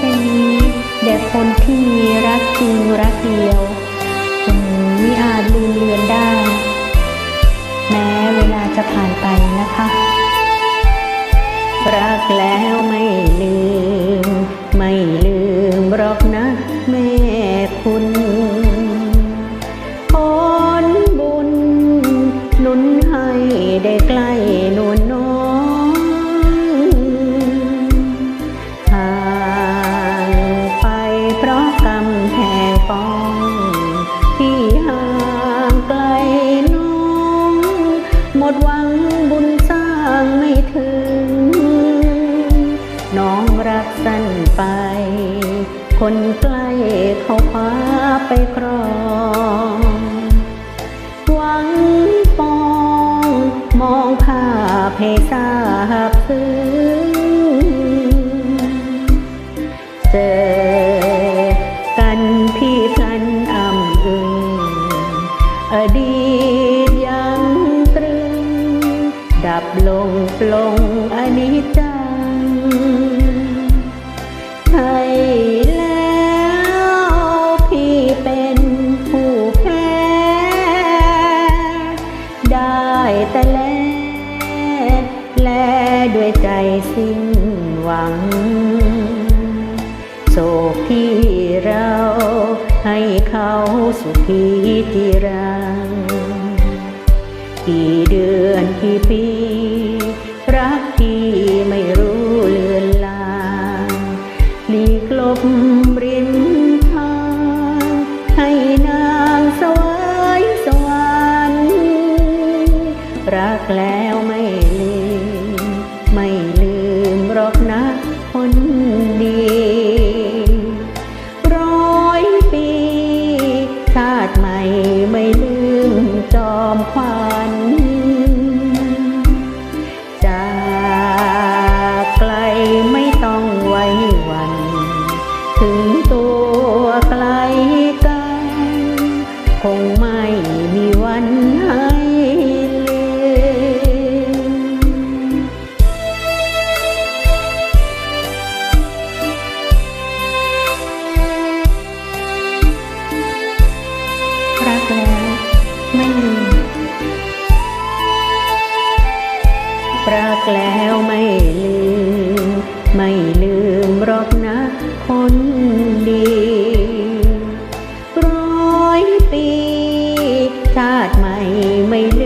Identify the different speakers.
Speaker 1: ช่นนี้แด่คนที่มีรักจริงรักเดียวคงมิอาจลืมเลือนได้ แม้เวลาจะผ่านไปนะคะ รักแล้วไม่ลืม ไม่ลืมหรอกนะแม่คุณ หมดหวังบุญสร้างไม่ถึง น้องรักสั้นไป คนใกล้เขาคว้าไปครองหวังปองมองภาพให้ทราบซึ้งเจอกันพี่พลันอ่ำอึงอดี ดับลงปลงอนิจจังใช่แล้วพี่เป็นผู้แพ้ได้แต่แล แลด้วยใจสิ้นหวังโศกที่เราให้เขาสุขีที่ กี่เดือนกี่ปี รักที่ไม่รู้เลือนลางหลีกลบรินทางให้นางสวยสวรรค์รักแล้วไม่ลืม ไม่ลืมหรอกนะคนดี แไม่ลืมรากแล้วไม่ลืม ไม่ลืมรอกนะคนดีร้อยปีชาติใหม่ไม่ลืม